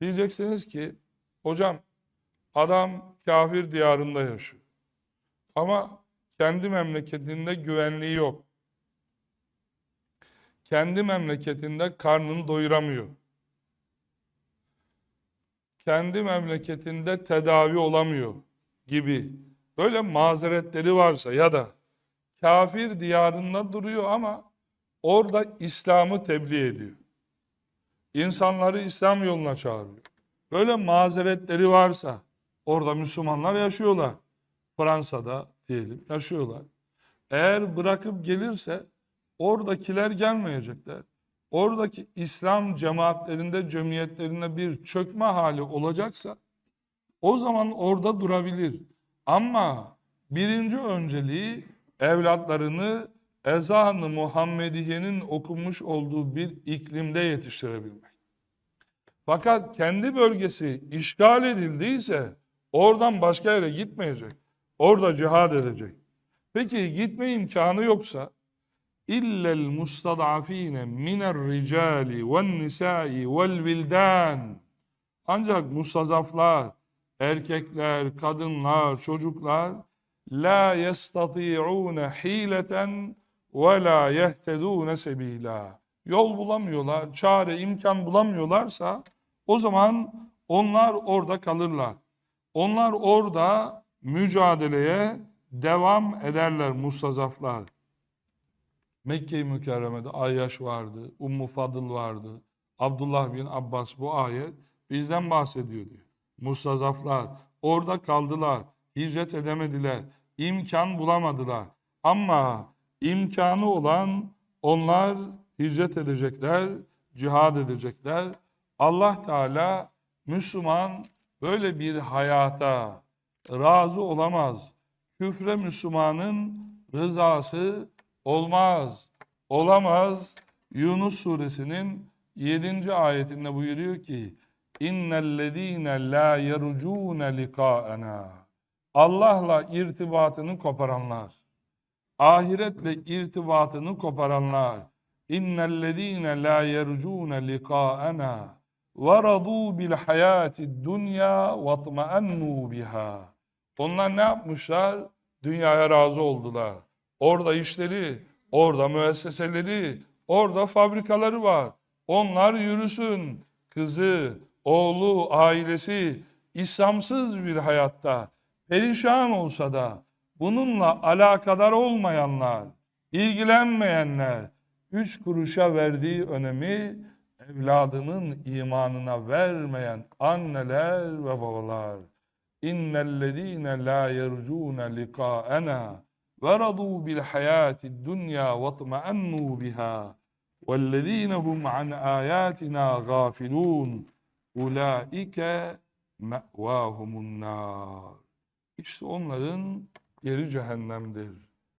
Diyeceksiniz ki hocam adam kafir diyarında yaşıyor. Ama kendi memleketinde güvenliği yok. Kendi memleketinde karnını doyuramıyor. Kendi memleketinde tedavi olamıyor gibi böyle mazeretleri varsa ya da kafir diyarında duruyor ama orada İslam'ı tebliğ ediyor. İnsanları İslam yoluna çağırıyor. Böyle mazeretleri varsa orada Müslümanlar yaşıyorlar. Fransa'da diyelim yaşıyorlar. Eğer bırakıp gelirse oradakiler gelmeyecekler. Oradaki İslam cemaatlerinde, cemiyetlerinde bir çökme hali olacaksa o zaman orada durabilir. Ama birinci önceliği evlatlarını ezanı Muhammediye'nin okunmuş olduğu bir iklimde yetiştirebilmek. Fakat kendi bölgesi işgal edildiyse oradan başka yere gitmeyecek. Orada cihad edecek. Peki gitme imkanı yoksa illel mustadafine miner ricali ven nisai vel vildan ancak mustazaflar, erkekler, kadınlar, çocuklar la yestati'une hileten ve la yehtedune sebila. Yol bulamıyorlar, çare, imkan bulamıyorlarsa o zaman onlar orada kalırlar. Onlar orada mücadeleye devam ederler mustazaflar. Mekke-i Mükerreme'de Ayyaş vardı, Ummu Fadıl vardı. Abdullah bin Abbas bu ayet bizden bahsediyor diyor. Mustazaflar orada kaldılar, hicret edemediler, imkan bulamadılar. Ama imkanı olan onlar hicret edecekler, cihad edecekler. Allah Teala Müslüman böyle bir hayata razı olamaz. Küfre Müslümanın rızası olmaz, olamaz. Yunus suresinin 7. ayetinde buyuruyor ki İnnellezîne lâ yercûne likâena Allah'la irtibatını koparanlar, ahiretle irtibatını koparanlar İnnellezîne lâ yercûne likâena ve radû bil hayâti dünya ve tma'ennû biha Onlar ne yapmışlar? Dünyaya razı oldular. Orada işleri, orada müesseseleri, orada fabrikaları var. Onlar yürüsün. Kızı, oğlu, ailesi İslamsız bir hayatta perişan olsa da bununla alakadar olmayanlar, ilgilenmeyenler, üç kuruşa verdiği önemi evladının imanına vermeyen anneler ve babalar. İnnellezîne lâ yercûne likâena ve radû bil hayâti dunya ve tmeennû biha vellezîne hum an âyâtina gâfilûn ulâike me'vâhumun nâr. İşte onların yeri cehennemdir.